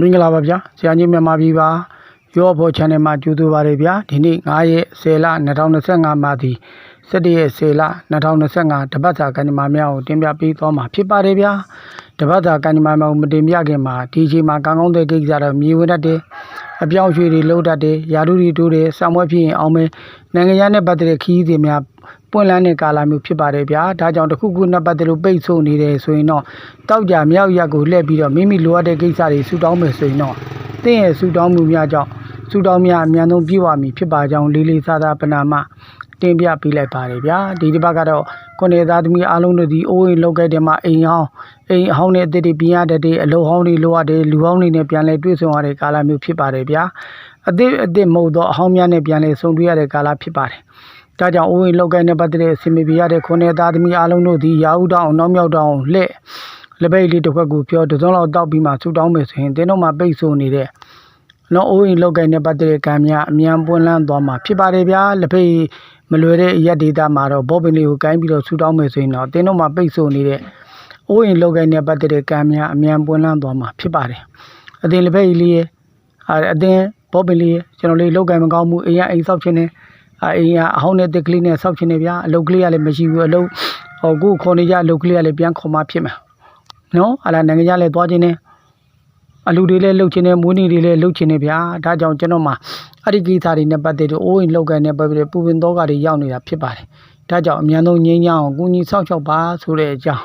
မင်္ဂလာပါဗျာဆရာကြီးမြန်မာပြည်ပါရောဖို့ channel မှာကြိုဆိုပါရဗျာဒီနေ့9ရက်10လ2025မှာဒီ17ရက်10လ2025တပတ်စာကဏ္ဍမာများကိုတင်ပြပေးသွားမှာဖြစ်ပါတယ်ဗျာတပတ်စာကဏ္ဍမာများကိုမတင်ပြခင်မှာဒီအချိန်မှာကောင်းကောင်းတဲ့ကိစ္စတော့မြေဝင်တတ်တယ်အပြောင်းရွှေ့တွေလှုပ်တတ်တယ်ယာတုတွေတိုးတယ်ဆံမွဲဖြစ်ရင်အောင်မယ်နိုင်ငံခြားနဲ့ပတ်သက်တဲ့ခီးတွေများ ပွင့်လန်းတဲ့ကာလမျိုးဖြစ်ပါတယ်ဗျာဒါကြောင့်တစ်ခုခုနဲ့ပတ်သက်လို့ပိတ်ဆို့နေတယ်ဆိုရင်တော့တောက်ကြမြောက်ရက်ကိုလှည့်ပြီးတော့မိမိလိုအပ်တဲ့ကိစ္စတွေဆူတောင်းမယ်ဆိုရင်တော့သင်ရဲ့ဆူတောင်းမှုများကြောင့်ဆူတောင်းများအများဆုံးပြည့်ဝမည်ဖြစ်ပါကြောင်းလေးလေးစားစားပနာမတင်ပြပေးလိုက်ပါတယ်ဗျာဒီတစ်ပတ်ကတော့ကိုနေသားသမီးအားလုံးတို့ဒီအိုးအိမ်လောက်ခဲ့တဲ့မှာအိမ်ဟောင်းအိမ်ဟောင်းနဲ့အစ်စ်တွေပြင်ရတဲ့အလုပ်ဟောင်းတွေလိုအပ်တယ်လူဟောင်းတွေနဲ့ပြန်လဲတွေ့ဆုံရတဲ့ကာလမျိုးဖြစ်ပါတယ်ဗျာအသစ်အသစ်မဟုတ်တော့အဟောင်းများနဲ့ပြန်လဲဆုံတွေ့ရတဲ့ကာလဖြစ်ပါတယ် ဒါကြောင့်အိုးအိမ်လောက်ကိုင်းနဲ့ပတ်သက်တဲ့အစီအမံပြရတဲ့ခုနှစ်သားသမီးအားလုံးတို့ဒီရာဟုတောင်းနောက်မြောက်တောင်းလှည့်လက်ပိတ်လေးတစ်ခွက်ကိုပြောတစ်စုံလောက်တောက်ပြီးမှဆူတောင်းမယ်ဆိုရင်တင်းတို့မှပိတ်ဆို့နေတဲ့နော်အိုးအိမ်လောက်ကိုင်းနဲ့ပတ်သက်တဲ့ကံများအမြန်ပွင့်လန်းသွားမှာဖြစ်ပါတယ်ဗျာလက်ပိတ်မလွယ်တဲ့ရက်ဒေတာမှာတော့ဘောပင်လေးကိုကိုင်းပြီးတော့ဆူတောင်းမယ်ဆိုရင်တော့တင်းတို့မှပိတ်ဆို့နေတဲ့အိုးအိမ်လောက်ကိုင်းနဲ့ပတ်သက်တဲ့ကံများအမြန်ပွင့်လန်းသွားမှာဖြစ်ပါတယ်အတင်လက်ပိတ်လေးရဲ့အတင်ဘောပင်လေးရဲ့ကျွန်တော်လေးလောက်ကိုင်းမကောင်းဘူးအိမ်ရအိမ်ဆောက်ခြင်းနဲ့ အအိမ်ကအဟောင်းနဲ့တက်ကလေးနဲ့ဆောက်ချင်နေဗျာအလုပ်ကလေးကလည်းမရှိဘူးအလုပ်ဟောကိုခေါ်နေကြအလုပ်ကလေးကလည်းပြန်ခေါ်မှဖြစ်မှာနော်ဟာလာနိုင်ငံခြားလည်းသွားခြင်းနဲ့အလူတွေလည်းလှုပ်ခြင်းနဲ့မွေးနေ့တွေလည်းလှုပ်ခြင်းနဲ့ဗျာဒါကြောင့်ကျွန်တော်မှအဲ့ဒီကိစ္စတွေနဲ့ပတ်သက်လို့အိုးအိမ်လောက်ကန်နဲ့ပတ်သက်ပူပင်တော့ကတွေရောက်နေတာဖြစ်ပါတယ်ဒါကြောင့်အမြန်ဆုံးငြိမ်းချမ်းအောင်ကုညီဆောက်ရှောက်ပါဆိုတဲ့အကြောင်း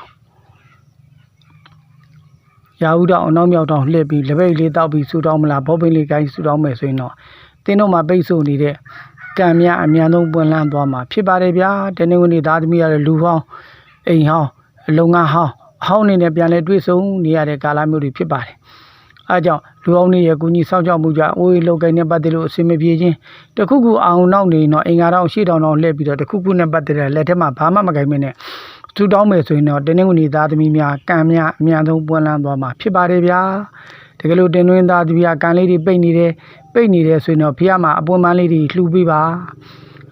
ရာဟုတောင်အနောက်မြောက်တောင်လှည့်ပြီးလက်ပိတ်လေးတောက်ပြီးဆူတောင်းမလားဘောပိန်လေးကိုင်းဆူတောင်းမယ်ဆိုရင်တော့တင်းတို့မှပိတ်ဆို့နေတဲ့ ကံများအများဆုံးပွင့်လန်းသွားမှာဖြစ်ပါတယ်ဗျာတနေ့ကနေ့သားသမီးရတဲ့လူဟောင်းအိမ်ဟောင်းလုပ်ငန်းဟောင်းအဟောင်းနေနဲ့ပြန်လဲတွေ့ဆုံနေရတဲ့ကာလမျိုးတွေဖြစ်ပါတယ်အဲကြောင့်လူအောင်နေရဲ့ကုညီဆောက်ကြောက်မှုကြောင့်အိုးအေးလောက်ကိုင်းနဲ့ပတ်သက်လို့အစင်မပြေခြင်းတခုခုအောင်နောက်နေတော့အင်္ဂါတော့ရှေ့တောင်တော့လှည့်ပြီးတော့တခုခုနဲ့ပတ်သက်တဲ့လက်ထက်မှာဘာမှမကိုင်းမနဲ့ထူတောင်းမယ်ဆိုရင်တော့တင်းနှင်းဝင်သားသမီးများကံများအများဆုံးပွင့်လန်းသွားမှာဖြစ်ပါတယ်ဗျာတ ကယ်လို့တင်းနှင်းသားသမီးကကံလေးတွေပိတ်နေတယ်ပိတ်နေတယ်ဆိုရင်တော့ဖះမှာအပွင့်ပန်းလေးတွေလှူပေးပါ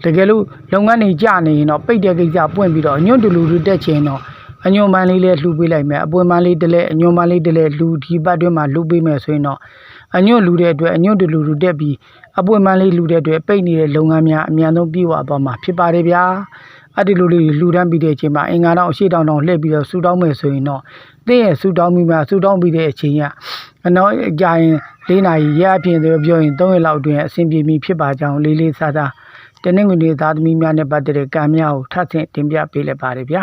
တကယ်လို့လုပ်ငန်းတွေကြာနေရင်တော့ပိတ်တဲ့ကိစ္စပွင့်ပြီးတော့ညွန့်တူလူလူတက်ချင်တော့အညွန်ပန်းလေးလည်းလှူပေးလိုက်မယ်အပွင့်ပန်းလေးတလဲအညွန်ပန်းလေးတလဲလှူဒီပတ်တွင်းမှာလှူပေးမယ်ဆိုရင်တော့အညွန့်လူတဲ့အတွက်အညွန့်တူလူလူတက်ပြီး အပွင့်ပန်းလေးလှူတဲ့အတွက်ပိတ်နေတဲ့လုပ်ငန်းများအများဆုံးပြေဝသွားမှာဖြစ်ပါတယ်ဗျာအဲ့ဒီလိုလေးလှူဒန်းပြီးတဲ့အချိန်မှာအင်္ဂါတော့အရှိတောင်တောင်လှည့်ပြီးတော့ဆူတောင်းမယ်ဆိုရင်တော့သင်ရဲ့ဆူတောင်းပြီးမှဆူတောင်းပြီးတဲ့အချိန်ကအနောက်ကြာရင်၄နာရီရအပြင်ဆိုပြောရင်၃ရက်လောက်အတွင်းအဆင်ပြေပြီဖြစ်ပါကြောင်းလေးလေးစားစားတနင်္ဂနွေသားသမီးများနဲ့ပတ်သက်တဲ့ကံများကိုထပ်ဆင့်တင်ပြပေးလိုက်ပါတယ်ဗျာ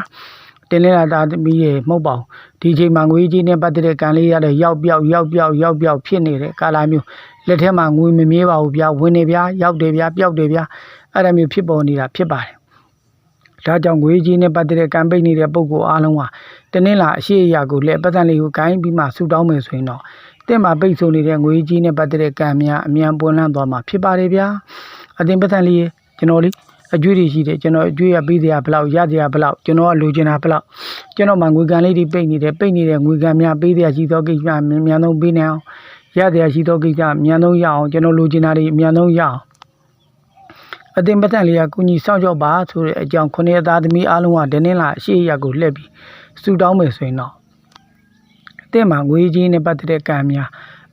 တင်လဲလာသားသမီးရဲ့မဟုတ်ပါဘူးဒီချိန်မှာငွေကြီးနဲ့ပတ်သက်တဲ့ကံလေးရတဲ့ရောက်ပြောက်ရောက်ပြောက်ရောက်ပြောက်ဖြစ်နေတဲ့ကာလမျိုးလက်ထဲမှာငွေမမြဲပါဘူးဗျာဝင်နေဗျာရောက်တယ်ဗျာပျောက်တယ်ဗျာအဲ့ဒါမျိုးဖြစ်ပေါ်နေတာဖြစ်ပါတယ်ဒါကြောင့်ငွေကြီးနဲ့ပတ်သက်တဲ့ကံပိတ်နေတဲ့ပုံကိုအားလုံးဟာတနင်္လာအရှိအရာကိုလက်ပတ်သက်လေးကိုဂိုင်းပြီးမှဆူတောင်းမယ်ဆိုရင်တော့တဲ့မှာပိတ်ဆို့နေတဲ့ငွေကြီးနဲ့ပတ်သက်တဲ့ကံများအမြန်ပွင့်လန်းသွားမှာဖြစ်ပါတယ်ဗျာအတင်ပတ်သက်လေးကျွန်တော်လေး အကျွေးတွေရှိတယ်ကျွန်တော်အကျွေးရပေးစရာဘလောက်ရစရာဘလောက်ကျွန်တော်ကလိုချင်တာဘလောက်ကျွန်တော်မှငွေကန်လေးတွေပိတ်နေတယ်ပိတ်နေတဲ့ငွေကန်များပေးစရာရှိသောကိစ္စအမြန်ဆုံးပေးနိုင်အောင်ရစရာရှိသောကိစ္စအမြန်ဆုံးရအောင်ကျွန်တော်လိုချင်တာတွေအမြန်ဆုံးရအောင်အတင်ပတ်သက်လေးကကုညီစောင့်ကြောက်ပါဆိုတဲ့အကြောင်းခုနှစ်သားသမီးအားလုံးကဒင်းလာအရှိရကိုလှည့်ပြီးစူတောင်းမယ်ဆိုရင်တော့အတဲ့မှာငွေကြီးနဲ့ပတ်သက်တဲ့ကံများ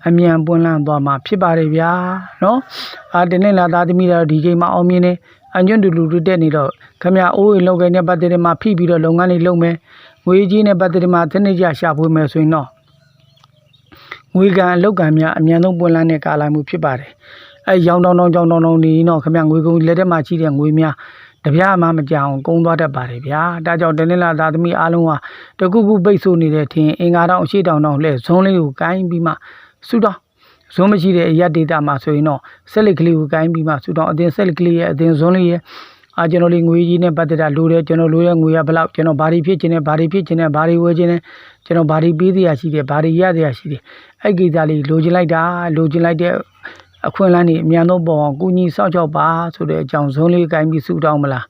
အမြန်ပွင့်လန်းသွားမှာဖြစ်ပါတယ်ဗျာနော်အာဒီနေ့လာသားသမီးတော့ဒီချိန်မှာအောင်မြင်နေ အညွန့်တူလူတူတက်နေတော့ခမအိုးအိမ်လောက်ကိုင်းနဲ့ပတ်သက်တဲ့မှာဖိပြီးတော့လုပ်ငန်းလေးလုပ်မယ်ငွေကြီးနဲ့ပတ်သက်တဲ့မှာသနစ်ကြရှာဖွေမယ်ဆိုရင်တော့ငွေကံအလောက်ကံများအမြန်ဆုံးပွင့်လန်းတဲ့ကာလမျိုးဖြစ်ပါတယ်အဲရောင်တောင်းတောင်းကြောင်းတောင်းတောင်းနေတော့ခမငွေကုန်လက်ထက်မှာရှိတဲ့ငွေများတပြားမှမကြောင်ကုန်းသွားတတ်ပါတယ်ဗျာဒါကြောင့်တနင်္လာသားသမီးအားလုံးဟာတခုခုပိတ်ဆို့နေတဲ့ထင်အင်္ဂါတောင်အရှိတောင်တောင်လှဲဇွန်းလေးကိုကိုင်းပြီးမှဆူတောင်း ဇွန်းမရှိတဲ့အရက်ဒေတာမှာဆိုရင်တော့ဆက်လက်ကလေးကိုကိုင်းပြီးမှဆူတောင်းအတင်ဆက်လက်ကလေးရဲ့အတင်ဇွန်းလေးရဲ့အာကျွန်တော်လေးငွေကြီးနဲ့ပတ်သက်တာလိုတယ်ကျွန်တော်လိုတဲ့ငွေရဘလောက်ကျွန်တော်ဘာတွေဖြစ်ခြင်းနဲ့ဘာတွေဖြစ်ခြင်းနဲ့ဘာတွေဝယ်ခြင်းနဲ့ကျွန်တော်ဘာတွေပေးတရားရှိတယ်ဘာတွေရတရားရှိတယ်အဲ့ကိစ္စလေးလိုချင်လိုက်တာလိုချင်လိုက်တဲ့အခွင့်အလမ်းတွေအများဆုံးပေါ်အောင်ကုညီစောင့်ရှောက်ပါဆိုတဲ့အကြောင်းဇုံးလေးကိုင်းပြီးဆူတောင်းမလား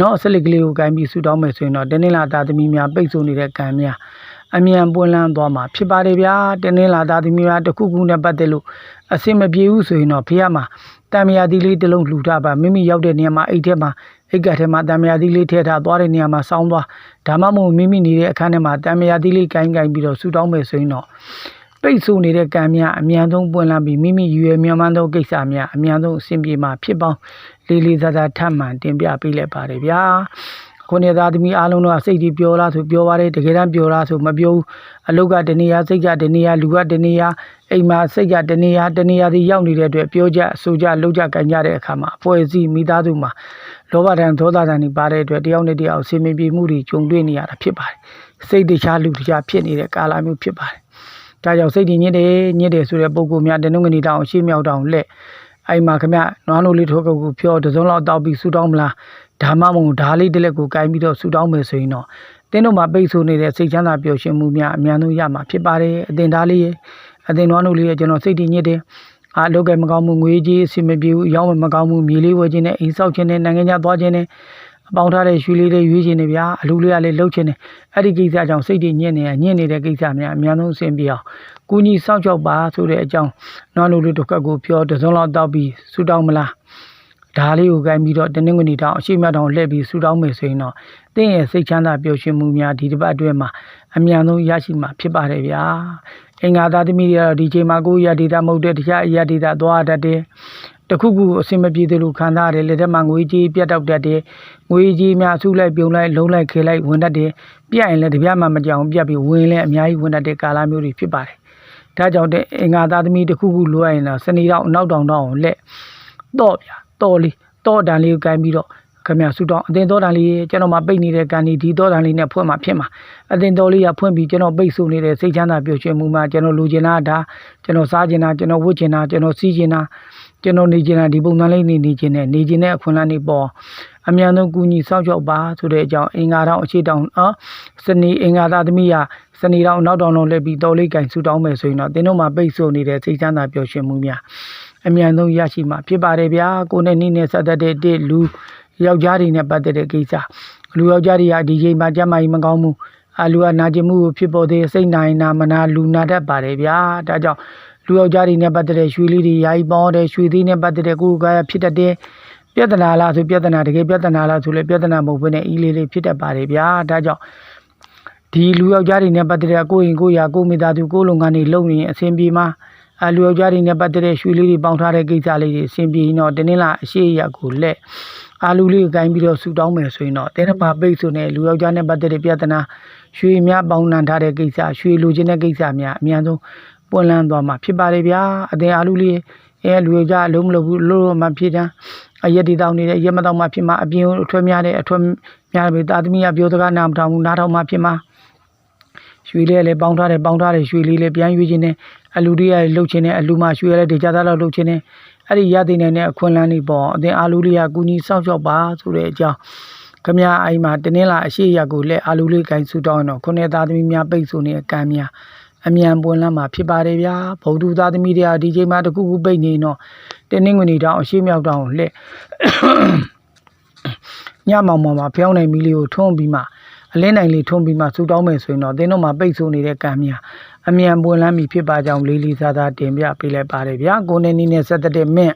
နော်အစလစ်ကလေးကိုကိုင်းပြီးဆူတောင်းမယ်ဆိုရင်တော့တင်းနှလာသားသမီးများပိတ်ဆို့နေတဲ့ကံများ အမြန်ပွင့်လန်းသွားမှာဖြစ်ပါတယ်ဗျာတင်းနှလာသားသမီးများတစ်ခုခုနဲ့ပတ်သက်လို့အစင်မပြေဘူးဆိုရင်တော့ဖေရမှာတံမြာသီးလေးတစ်လုံးလှူထားပါမိမိရောက်တဲ့နေရာမှာအိတ်ထဲမှာအိတ်ကထဲမှာတံမြာသီးလေးထည့်ထားသွားတဲ့နေရာမှာစောင်းသွားဒါမှမဟုတ်မိမိနေတဲ့အခန်းထဲမှာတံမြာသီးလေးကိုင်းကိုင်းပြီးတော့ဆူတောင်းမယ်ဆိုရင်တော့ပိတ်ဆို့နေတဲ့ကံများအမြန်ဆုံးပွင့်လန်းပြီးမိမိရွယ်မြန်မှန်းသောကိစ္စများအမြန်ဆုံးအဆင်ပြေမှာဖြစ်ပေါင်းလေးလေးစားစားထပ်မံတင်ပြပေးလိုက်ပါတယ်ဗျာ ခုနှစ်သားသမီးအားလုံးတော့စိတ်ကြီးပျော်လားဆိုပျော်ပါတယ်တကယ်တမ်းပျော်လားဆိုမပျော်ဘူးအလုတ်ကတနေရာစိတ်ကတနေရာလူကတနေရာအိမ်မှာစိတ်ကတနေရာတနေရာစီရောက်နေတဲ့အတွက်ပြောကြဆိုကြလုပ်ကြကြင်ကြတဲ့အခါမှာအဖွဲ့အစည်းမိသားစုမှာလောဘဒဏ်ဒေါသဒဏ်တွေပါတဲ့အတွက်တယောက်နဲ့တယောက်ဆင်မြင်ပြေမှုတွေကြုံတွေ့နေရတာဖြစ်ပါတယ်စိတ်တခြားလူတခြားဖြစ်နေတဲ့ကာလမျိုးဖြစ်ပါတယ်ဒါကြောင့်စိတ်တည်ညစ်တယ်ညစ်တယ်ဆိုတဲ့ပုံကူများတနင်္ဂနွေတောင်ရှေ့မြောက်တောင်လက်အဲ့မှာခမနွားနိုးလေးထိုးကုတ်ကိုဖြောတစ်စုံလောက်တောက်ပြီးဆူတောင်းမလား ဓမ္မမုံဓာလေးတစ်လက်ကိုကင်ပြီးတော့ဆူတောင်းမယ်ဆိုရင်တော့တင်းတို့မှာပိတ်ဆို့နေတဲ့စိတ်ချမ်းသာပျော်ရွှင်မှုများအများဆုံးရမှာဖြစ်ပါတယ်အတင်ဓာလေးရဲ့အတင်နွားနိုးလေးရဲ့ကျွန်တော်စိတ်တည်ညစ်တယ်အာလောက်ကမကောင်းမှုငွေကြီးအဆင်မပြေဘူးအယောင်းမကောင်းမှုမြေလေးဝယ်ခြင်းနဲ့အိမ်ဆောက်ခြင်းနဲ့နိုင်ငံခြားသွားခြင်းနဲ့အပေါင်းထားတဲ့ရွှေလေးတွေရွေးခြင်းနဲ့ဗျာအလူလေးကလည်းလှုပ်ခြင်းနဲ့အဲ့ဒီကိစ္စကြောင့်စိတ်တည်ညစ်နေရညစ်နေတဲ့ကိစ္စများအများဆုံးအဆင်ပြေအောင်ကူညီစောင့်ရှောက်ပါဆိုတဲ့အကြောင်းနွားနိုးလေးတစ်ခက်ကိုပြောတစ်စုံလောက်တောက်ပြီးဆူတောင်းမလား ဒါလေးကိုကိုင်းပြီးတော့တနင်္ဂနွေတောင်အရှိမတောင်လှည့်ပြီးဆူတောင်းမယ်ဆိုရင်တော့တင်းရဲ့စိတ်ချမ်းသာပျော်ရွှင်မှုများဒီတစ်ပတ်အတွင်းမှာအမြန်ဆုံးရရှိမှာဖြစ်ပါတယ်ဗျာအင်္ဂါသားသမီးတွေကတော့ဒီချိန်မှာကိုယ့်ရဒေတာမဟုတ်တဲ့တခြားအရာဒေတာသွားတတ်တယ်တခုခုအဆင်မပြေသေးလို့ခံစားရတယ်လက်ထက်မှာငွေကြီးပြတ်တောက်တတ်တယ်ငွေကြီးများအစုလိုက်ပြုံလိုက်လုံးလိုက်ခေလိုက်ဝင်တတ်တယ်ပြတ်ရင်လည်းတပြားမှမကြောင်ပြတ်ပြီးဝင်လည်းအများကြီးဝင်တတ်တဲ့ကာလမျိုးတွေဖြစ်ပါတယ်ဒါကြောင့်တဲ့အင်္ဂါသားသမီးတစ်ခုခုလိုရရင်တော့စနေတော့အနောက်တောင်တော့အောင်လက်တော့ဗျာ တော့လေးတော့တန်လေးကိုကင်ပြီးတော့ခမရဆူတောင်းအတင်တော်တန်လေးကျွန်တော်မှပိတ်နေတဲ့ကန်ဒီဒီတော်တန်လေးနဲ့ဖွင့်မှဖြစ်မှာအတင်တော်လေးကဖွင့်ပြီးကျွန်တော်ပိတ်ဆို့နေတဲ့စိတ်ချမ်းသာပျော်ရွှင်မှုမှကျွန်တော်လူကျင်တာဒါကျွန်တော်စားကျင်တာကျွန်တော်ဝတ်ကျင်တာကျွန်တော်စီးကျင်တာကျွန်တော်နေကျင်တာဒီပုံစံလေးနေနေကျင်တဲ့နေကျင်တဲ့အခွင့်အလမ်းတွေပေါ်အမြန်ဆုံးကူညီစောင့်ရှောက်ပါဆိုတဲ့အကြောင်းအင်္ဂါတော်အခြေတောင်အော်စနေအင်္ဂါသားသမီးကစနေတော့နောက်တောင်လုံးလက်ပြီးတော်လေးကင်ဆူတောင်းမယ်ဆိုရင်တော့တင်းတို့မှာပိတ်ဆို့နေတဲ့စိတ်ချမ်းသာပျော်ရွှင်မှုများ အမြန်ဆုံးရရှိမှာဖြစ်ပါတယ်ဗျာကိုယ်နဲ့နိနဲ့ဆက်သက်တဲ့တစ်လူယောက်ျားတွေနဲ့ပတ်သက်တဲ့ကိစ္စလူယောက်ျားတွေကဒီချိန်မှာကြမ်းမာကြီးမကောင်းမှုအလူကနာကျင်မှုကိုဖြစ်ပေါ်သေးစိတ်နိုင်နာမနာလူနာတတ်ပါတယ်ဗျာဒါကြောင့်လူယောက်ျားတွေနဲ့ပတ်သက်တဲ့ရွှေလေးတွေယာယီပေါင်းတဲ့ရွှေသေးနဲ့ပတ်သက်တဲ့ကိုယ်ကာယဖြစ်တတ်တဲ့ပြဿနာလားဆိုပြဿနာတကယ်ပြဿနာလားဆိုလေပြဿနာမဟုတ်ဘဲနဲ့အီးလေးလေးဖြစ်တတ်ပါတယ်ဗျာဒါကြောင့်ဒီလူယောက်ျားတွေနဲ့ပတ်သက်တဲ့ကိုယ့်ရင်ကိုယ့်ရာကိုယ့်မိသားစုကိုယ့်လုပ်ငန်းတွေလုပ်နေရင်အဆင်ပြေမှာ အလူယောက်ျားတွေနဲ့ပတ်သက်တဲ့ရွှေလေးတွေပေါင်းထားတဲ့ကိစ္စလေးတွေအဆင်ပြေရင်တော့တင်းင်းလာအရှိရကိုလက်အာလူလေးကိုကိုင်းပြီးတော့ဆူတောင်းမယ်ဆိုရင်တော့တင်းတပါပိတ်ဆိုနေလူယောက်ျားနဲ့ပတ်သက်တဲ့ပြဿနာရွှေများပေါင်းနှံထားတဲ့ကိစ္စရွှေလိုချင်တဲ့ကိစ္စများအများဆုံးပွင့်လန်းသွားမှာဖြစ်ပါတယ်ဗျာအတင်အာလူလေးအဲလူယောက်ျားအလုံးမလုပ်ဘူးလို့မှဖြစ်တန်းအရက်ဒီတောင်းနေတဲ့အရက်မတောင်းမှဖြစ်မှာအပြင်အထွဲများတဲ့အထွဲများပြီတာသမီးကပြောစကားနားမထောင်ဘူးနားထောင်မှဖြစ်မှာရွှေလေးလည်းပေါင်းထားတယ်ပေါင်းထားတယ်ရွှေလေးလည်းပြန်ရွေးခြင်းနဲ့ အလူတွေကလှုပ်ခြင်းနဲ့အလူမှရွှေလည်းဒေကြသားလောက်လှုပ်ခြင်းနဲ့အဲ့ဒီရသိနိုင်တဲ့အခွင့်အလမ်းတွေပေါ့အသင်အာလူလေးကကူညီစောင့်ရှောက်ပါဆိုတဲ့အကြောင်းခမရအိမ်မှာတင်းင်းလာအရှိရကိုလက်အာလူလေးကင်ဆူတောင်းတော့ခုနှစ်သားသမီးများပိတ်ဆိုနေအကံများအမြန်ပွင့်လန်းမှာဖြစ်ပါတယ်ဗျာဗုဒ္ဓသားသမီးတွေကဒီချိန်မှာတခုခုပိတ်နေတော့တင်းင်းငွေနေတောင်အရှိမြောက်တောင်လက်ညမောင်မောင်မှာဖျောင်းနိုင်မီလေးကိုထွန်းပြီးမှအလင်းနိုင်လေးထွန်းပြီးမှဆူတောင်းမယ်ဆိုရင်တော့သင်တို့မှာပိတ်ဆို့နေတဲ့ကံများ အမြန်ပွင့်လန်းပြီဖြစ်ပါကြောင်းလေးလေးစားစားတင်ပြပေးလိုက်ပါတယ်ဗျာကိုနေနီနဲ့ဆက်သက်တဲ့မင်း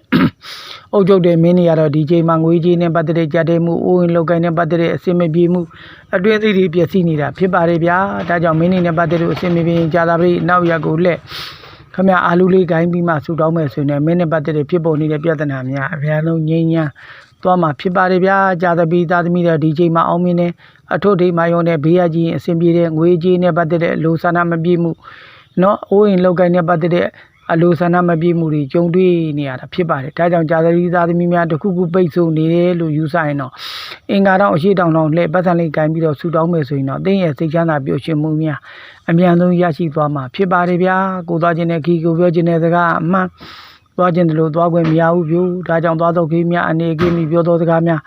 အုတ်ကျုပ်တဲ့မင်းတွေကတော့ဒီချိန်မှာငွေကြီးနဲ့ပတ်သက်တဲ့ကြက်တဲ့မှုအိုးဝင်လောက်ကိုင်းနဲ့ပတ်သက်တဲ့အစင်မပြေမှုအတွင်းသိတွေပျက်စီးနေတာဖြစ်ပါတယ်ဗျာဒါကြောင့်မင်းတွေနဲ့ပတ်သက်လို့အစင်မပြေရင်ကြာသာပြီနောက်ရက်ကိုလက်ခမအာလူလေးဂိုင်းပြီးမှဆူတောင်းမယ်ဆိုရင်လည်းမင်းနဲ့ပတ်သက်တဲ့ဖြစ်ပေါ်နေတဲ့ပြဿနာများအများဆုံးငြိမ်းချမ်းသွားမှာဖြစ်ပါတယ်ဗျာကြာသပီးသားသမီးတွေဒီချိန်မှာအောင်မြင်နေ အထုထိတ်မာယုံတဲ့ဘေးရကြီးအဆင်ပြေတဲ့ငွေကြေးနဲ့ပတ်သက်တဲ့လူဆန္ဒမပြေမှုနော်အိုးအိမ်လောက်ကိုင်းနဲ့ပတ်သက်တဲ့အလိုဆန္ဒမပြေမှုတွေကြုံတွေ့နေရတာဖြစ်ပါတယ်။ဒါကြောင့်ကြာသတိသားသမီးများတခုခုပိတ်ဆို့နေတယ်လို့ယူဆရင်တော့အင်္ကာတော့အရှိတောင်တောင်လှည့်ပတ်စံလေးကင်ပြီးတော့ဆူတောင်းမယ်ဆိုရင်တော့တင်းရဲ့စိတ်ချမ်းသာပျော်ရွှင်မှုများအမြန်ဆုံးရရှိသွားမှာဖြစ်ပါတယ်ဗျာ။ကိုသွားခြင်းနဲ့ခီကိုပြောခြင်းတဲ့စကားအမှန်သွားခြင်းတလို့သွားခွင့်မရဘူးပြူဒါကြောင့်သွားတော့ခေးများအနေကိမိပြောသောစကားများ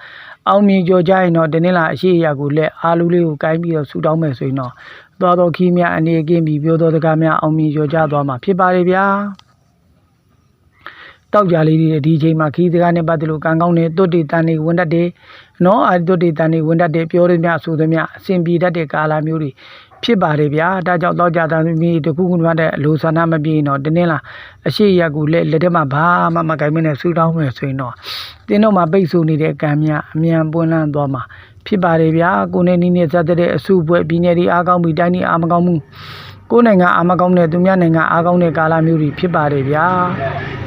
အောင်မြင်ကြော်ကြရင်တော့တင်းလာအရှိအရာကိုလက်အားလူလေးကိုကိုင်းပြီးတော့ဆူတောင်းမယ်ဆိုရင်တော့သွားတော့ခီးများအနေကိမိပြောသောစကားများအောင်မြင်ကြော်ကြသွားမှာဖြစ်ပါတယ်ဗျာတောက်ကြလေးတွေဒီအချိန်မှာခီးစကားနဲ့ပတ်သက်လို့ကံကောင်းတဲ့တွတ်တေတန်တွေဝင်တတ်တယ်နော်အဲဒီတွတ်တေတန်တွေဝင်တတ်တယ်ပြောရမြဆိုသမျှအစဉ်ပြေတတ်တဲ့ကာလာမျိုးတွေ ဖြစ်ပါတယ်ဗျာဒါကြောင့်တော့ကြတာသမီးတခုခုမှတဲ့အလိုဆန္ဒမပြေရင်တော့တင်းင်းလာအရှိရက်ကူလက်လက်ထက်မှာဘာမှမကိုင်မနဲ့ဆူတောင်းမယ်ဆိုရင်တော့တင်းတော့မှပိတ်ဆို့နေတဲ့ကံများအမြန်ပွင့်လန်းသွားမှာဖြစ်ပါတယ်ဗျာကိုနေနီးနဲ့ဇက်တဲ့အစုပွဲပြည်နယ်ဒီအားကောင်းပြီးတိုင်းဒီအားမကောင်းမှုကိုယ်နိုင်ငံအာမကောင်းတဲ့သူများနိုင်ငံအားကောင်းတဲ့ကာလမျိုးတွေဖြစ်ပါတယ်ဗျာ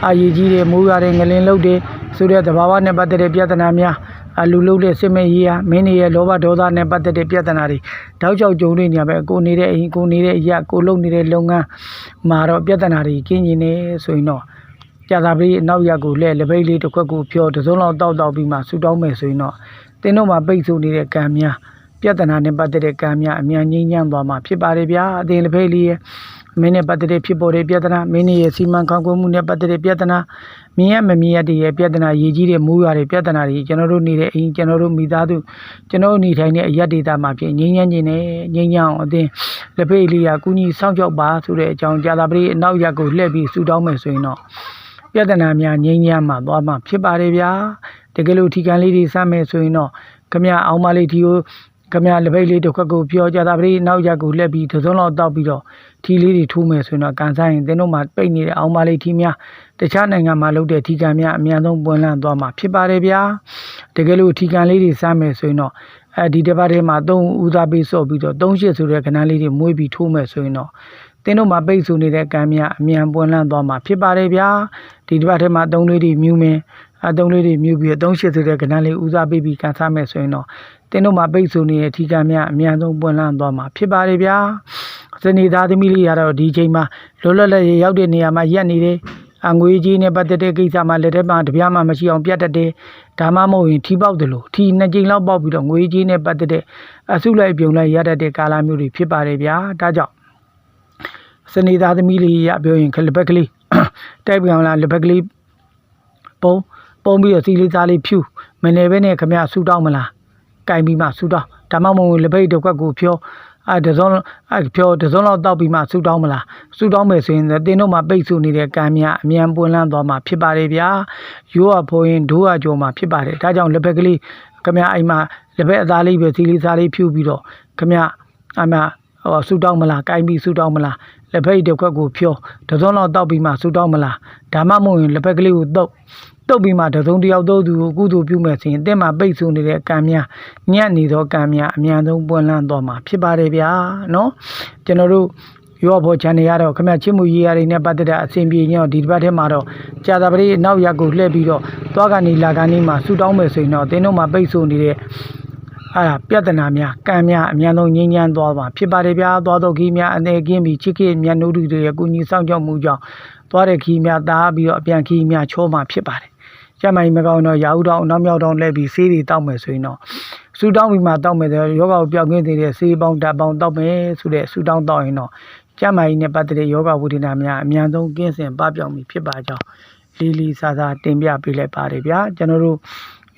အာရည်ကြီးတွေမိုးရွာတွေငလင်လုတ်တွေဆိုတဲ့သဘာဝနဲ့ပတ်သက်တဲ့ပြဿနာများအ လူလုတ်တဲ့စစ်မဲ့ရေးဟာမင်းတွေရဲ့လောဘဒေါသနဲ့ပတ်သက်တဲ့ပြဿနာတွေတောက်ချောက်ကြုံနေကြပဲကိုနေတဲ့အရင်ကိုနေတဲ့အရာကိုလုပ်နေတဲ့လုပ်ငန်းမှာတော့ပြဿနာတွေကင်းကျင်နေဆိုရင်တော့ကြာသာပတိအနောက်ရက်ကိုလှဲ့လက်ပိတ်လေးတစ်ခွက်ကိုဖြောတစ်စုံလောက်တောက်တောက်ပြီးမှဆူတောင်းမယ်ဆိုရင်တော့တင်းတို့မှာပိတ်ဆို့နေတဲ့ကံများပြဿနာနဲ့ပတ်သက်တဲ့ကံများအမြန်ငြိမ်းချမ်းသွားမှာဖြစ်ပါတယ်ဗျာအတင်းလက်ပိတ်လေးရဲ့ မင်းနဲ့ပတ်သက်တဲ့ဖြစ်ပေါ်တဲ့ပြဿနာမင်းရဲ့စီမံခန့်ခွဲမှုနဲ့ပတ်သက်တဲ့ပြဿနာမြင်ရမမြင်ရတဲ့ရဲ့ပြဿနာရေးကြီးတဲ့မိုးရွာတဲ့ပြဿနာတွေကျွန်တော်တို့နေတဲ့အရင်ကျွန်တော်တို့မိသားစုကျွန်တော်တို့နေထိုင်တဲ့အရက်ဒေတာမှာဖြစ်ငြိမ်းချမ်းခြင်းနဲ့ငြိမ်းချမ်းအောင်အတင်းလက်ပိတ်လေးကကုညီစောင့်ကြောက်ပါဆိုတဲ့အကြောင်းကြာသာပတိအနောက်ရက်ကိုလှည့်ပြီးဆူတောင်းမယ်ဆိုရင်တော့ပြဿနာများငြိမ်းချမ်းမှသွားမှဖြစ်ပါတယ်ဗျာတကယ်လို့ထီကန်လေးတွေစမ်းမယ်ဆိုရင်တော့ခမရအောင်မလေးထီကိုခမရလက်ပိတ်လေးတစ်ခွက်ကိုပြောကြတာပရိနောက်ရက်ကိုလက်ပြီးတစ်စုံလောက်တောက်ပြီးတော့ ထီလေးတွေထိုးမယ်ဆိုရင်တော့ကန်ဆိုင်ရင်တင်းတို့မှာပိတ်နေတဲ့အောင်မလေးထီများတခြားနိုင်ငံမှာလုပ်တဲ့ထီကန်များအများဆုံးပွင့်လန်းသွားမှဖြစ်ပါတယ်ဗျာတကယ်လို့ထီကန်လေးတွေစမ်းမယ်ဆိုရင်တော့အဲဒီတစ်ပတ်ထဲမှာ၃ဦးသားပေးစော့ပြီးတော့၃ရှစ်ဆိုတဲ့ခဏလေးတွေမွေးပြီးထိုးမယ်ဆိုရင်တော့တင်းတို့မှာပိတ်ဆို့နေတဲ့ကံများအမြန်ပွင့်လန်းသွားမှာဖြစ်ပါတယ်ဗျာဒီတစ်ပတ်ထဲမှာသုံးလေးတွေမြူးမင်း အသုံးလေးတွေမြူးပြီးတော့သုံးရှစ်ဆိုတဲ့ကဏ္ဍလေးဦးစားပေးပြီးကန်ဆမယ်ဆိုရင်တော့တင်းတို့မှာပိတ်ဆို့နေတဲ့ထီကံများအမြန်ဆုံးပွင့်လန်းသွားမှာဖြစ်ပါတယ်ဗျာစနေသားသမီးလေးရတော့ဒီချိန်မှာလောလောလတ်ရောက်တဲ့နေရာမှာရက်နေတယ်အငွေကြီးနဲ့ပတ်သက်တဲ့ကိစ္စမှာလက်ထက်မှာတပြားမှမရှိအောင်ပြတ်တတ်တယ်ဒါမှမဟုတ်ရင်ထီပေါက်တယ်လို့ထီနှစ်ကြိမ်လောက်ပေါက်ပြီးတော့ငွေကြီးနဲ့ပတ်သက်တဲ့အဆုလိုက်ပြုံလိုက်ရတတ်တဲ့ကာလမျိုးတွေဖြစ်ပါတယ်ဗျာဒါကြောင့်စနေသားသမီးလေးရပြောရင်ခလဘက်ကလေးတိုက်ပြောင်လာလက်ဘက်ကလေးပုံ ပုံပြီးတော့စီလေးသားလေးဖြူမနေဘဲနဲ့ခမဆူတောင်းမလားကင်ပြီးမှဆူတောင်းဒါမှမဟုတ်လက်ဘက်တစ်ခွက်ကိုဖြောအဲတစုံအဲဖြောတစုံလောက်တောက်ပြီးမှဆူတောင်းမလားဆူတောင်းမယ်ဆိုရင်တင်းတို့မှာပိတ်ဆို့နေတဲ့ကံများအမြန်ပွင့်လန်းသွားမှာဖြစ်ပါတယ်ဗျာရိုးရဖိုးရင်ဒိုးရကြောမှာဖြစ်ပါတယ်ဒါကြောင့်လက်ဘက်ကလေးခမအိမ်မှာလက်ဘက်အသားလေးပဲစီလေးသားလေးဖြူပြီးတော့ခမအမဟောဆူတောင်းမလားကိုင်းပြီးဆူတောင်းမလားလက်ဖက်ရည်တစ်ခွက်ကိုဖြောတစ်စုံလောက်တောက်ပြီးမှဆူတောင်းမလားဒါမှမဟုတ်ရင်လက်ဖက်ကလေးကိုတုတ် တုတ်ပြီးမှတစ်စုံတစ်ယောက်တော့သူကိုကုသိုလ်ပြုမဲ့ဆိုရင်အင့်မှာပိတ်ဆို့နေတဲ့ကံများညံ့နေသောကံများအများဆုံးပွင့်လန်းသွားမှာဖြစ်ပါတယ်ဗျာနော်ကျွန်တော်တို့ရောဘော channel ရတော့ခမချစ်မှုရေးရတွေနဲ့ပတ်သက်တဲ့အစီအပြေညောဒီတစ်ပတ်ထဲမှာတော့ကြာသပတေးအနောက်ရက်ကိုလှည့်ပြီးတော့သွားကနေလာကနေမှဆူတောင်းမယ်ဆိုရင်တော့အင်းတို့မှာပိတ်ဆို့နေတဲ့အဲ့ဒါပြဿနာများကံများအများဆုံးငြိမ်းချမ်းသွားမှာဖြစ်ပါတယ်ဗျာသွားတော့ခီးများအနေကင်းပြီးချစ်ခင်မြတ်နိုးတူတွေရဲ့ကုညီဆောင်ကြောက်မှုကြောင့်သွားတဲ့ခီးများတားပြီးတော့အပြန်ခီးများချောမှာဖြစ်ပါတယ် ကျမကြီးမကောင်းတော့ရာဟုတောင်နောက်မြောက်တောင်လဲပြီးဆေးတွေတောက်မယ်ဆိုရင်တော့ဆူတောင်းပြီးမှတောက်မယ်ဆိုတော့ယောဂကိုပျောက်ကင်းနေတဲ့ဆေးပေါင်းဓာတ်ပေါင်းတောက်မယ်ဆိုတဲ့ဆူတောင်းတောက်ရင်တော့ကျမကြီးနဲ့ပတ်သက်တဲ့ယောဂဝိဒနာများအများဆုံးကင်းစင်ပပျောက်မှုဖြစ်ပါကြောင်းလေးလေးစားစားတင်ပြပေးလိုက်ပါတယ်ဗျာကျွန်တော်တို့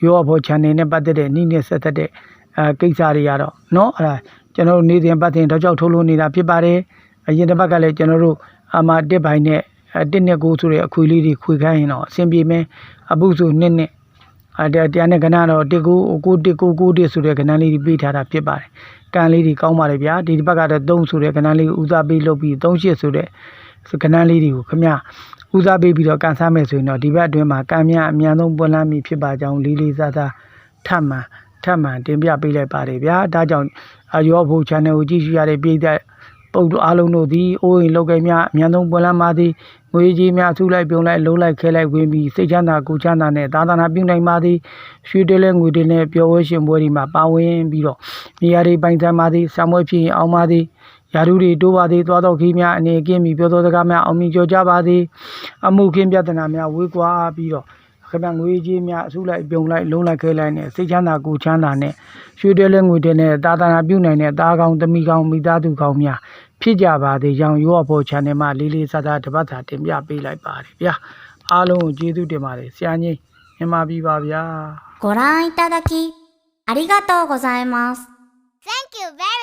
ယောဂဘော channel နဲ့ပတ်သက်တဲ့နေ့နေ့ဆက်သက်တဲ့ အဲကိစ္စတွေကတော့เนาะအဲ့ဒါကျွန်တော်တို့နေစဉ်ပတ်တင်တော့ကြောက်ထုတ်လို့နေတာဖြစ်ပါတယ်အရင်တစ်ပတ်ကလည်းကျွန်တော်တို့အမတစ်ပိုင်းနဲ့ အဲတစ်နဲ့ကိုဆိုတဲ့အခွေလေးတွေခွေခိုင်းရင်တော့အဆင်ပြေမယ်အပုဆိုနှစ်နှစ်အဲတရားနဲ့ကဏ္ဍတော့တစ်ကိုကိုတစ်ကိုကိုတစ်ဆိုတဲ့ကဏ္ဍလေးတွေပေးထားတာဖြစ်ပါတယ်ကံလေးတွေကောင်းပါလေဗျာဒီတစ်ပတ်ကတော့3ဆိုတဲ့ကဏ္ဍလေးကိုဦးစားပေးလုပ်ပြီး38ဆိုတဲ့ကဏ္ဍလေးတွေကိုခမဦးစားပေးပြီးတော့ကန်ဆမ်းမယ်ဆိုရင်တော့ဒီဘက်အတွင်းမှာကံများအများဆုံးပွင့်လန်းမိဖြစ်ပါကြောင်းလေးလေးစားစားထပ်မှန်ထပ်မံတင်ပြပေးလိုက်ပါတယ်ဗျာဒါကြောင့်အရောဖို့ channel ကိုကြည့်ရှုရတဲ့ပြည်သက် ပုဂ္ဂိုလ်အားလုံးတို့သည်အိုးအိမ်လောက်ကင်များအများဆုံးပွင့်လန်းပါသည်ငွေကြီးများအထူးလိုက်ပြုံလိုက်လုံးလိုက်ခဲလိုက်ဝင်ပြီးစိတ်ချမ်းသာကိုယ်ချမ်းသာနဲ့သာသနာပြုနိုင်ပါသည်ရွှေတဲလဲငွေတဲလဲပျော်ဝဲရှင်ပွဲဒီမှာပါဝင်ပြီးတော့မြေယာတွေပိုင်ဆိုင်ပါသည်ဆံမွဲဖြစ်ရင်အောင်ပါသည်ယာရုတွေတိုးပါသည်သွားတော့ခီးများအနေကင်းပြီးပြောသောစကားများအောင်မြင်ကြောကြပါသည်အမှုခင်းပြဿနာများဝေးကွာပြီးတော့ ခင်ဗျငွေကြီးများအစုလိုက်ပြုံလိုက်လုံးလိုက်ခဲလိုက်နဲ့စိတ်ချမ်းသာကိုယ်ချမ်းသာနဲ့ရွှေတဲလဲငွေတဲနဲ့တာသနာပြုနိုင်တဲ့သားကောင်းသမီးကောင်းမိသားစုကောင်းများဖြစ်ကြပါသေးကြောင်းရောအဖို့ channel မှာလေးလေးစားစားတပတ်သာတင်ပြပေးလိုက်ပါတယ်ဗျာအားလုံးကိုကျေးဇူးတင်ပါတယ်ဆရာကြီးမြန်မာပြည်ပါဗျာ ご覧いただき、ありがとうございます。 Thank you very